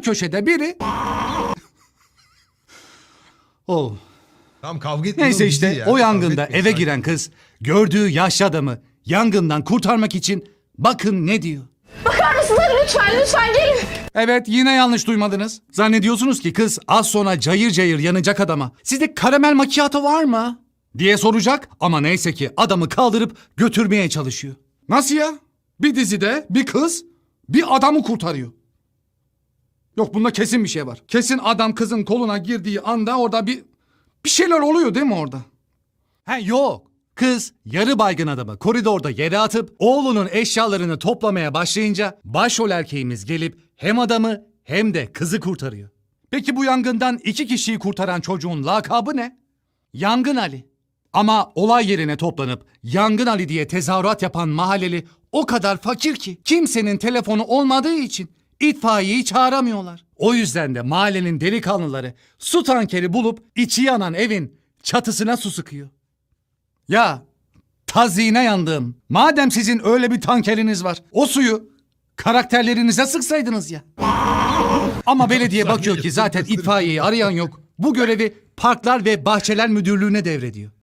her köşede biri... oh. Tamam kavga etmeyin. Neyse işte ya. o Kavga yangında etmeyin, eve giren kız gördüğü yaşlı adamı yangından kurtarmak için bakın ne diyor. Bakar mısınız lütfen lütfen gelin. Evet yine yanlış duymadınız. Zannediyorsunuz ki kız az sonra cayır cayır yanacak adama. Sizde karamel macchiato var mı? Diye soracak ama neyse ki adamı kaldırıp götürmeye çalışıyor. Nasıl ya? Bir dizide bir kız bir adamı kurtarıyor. Yok bunda kesin bir şey var. Kesin adam kızın koluna girdiği anda orada bir bir şeyler oluyor değil mi orada? He yok. Kız yarı baygın adamı koridorda yere atıp oğlunun eşyalarını toplamaya başlayınca başrol erkeğimiz gelip hem adamı hem de kızı kurtarıyor. Peki bu yangından iki kişiyi kurtaran çocuğun lakabı ne? Yangın Ali. Ama olay yerine toplanıp Yangın Ali diye tezahürat yapan mahalleli o kadar fakir ki kimsenin telefonu olmadığı için itfaiyeyi çağıramıyorlar. O yüzden de mahallenin delikanlıları su tankeri bulup içi yanan evin çatısına su sıkıyor. Ya tazine yandım. Madem sizin öyle bir tankeriniz var o suyu karakterlerinize sıksaydınız ya. Ama belediye bakıyor ki zaten itfaiyeyi arayan yok. Bu görevi Parklar ve Bahçeler Müdürlüğü'ne devrediyor.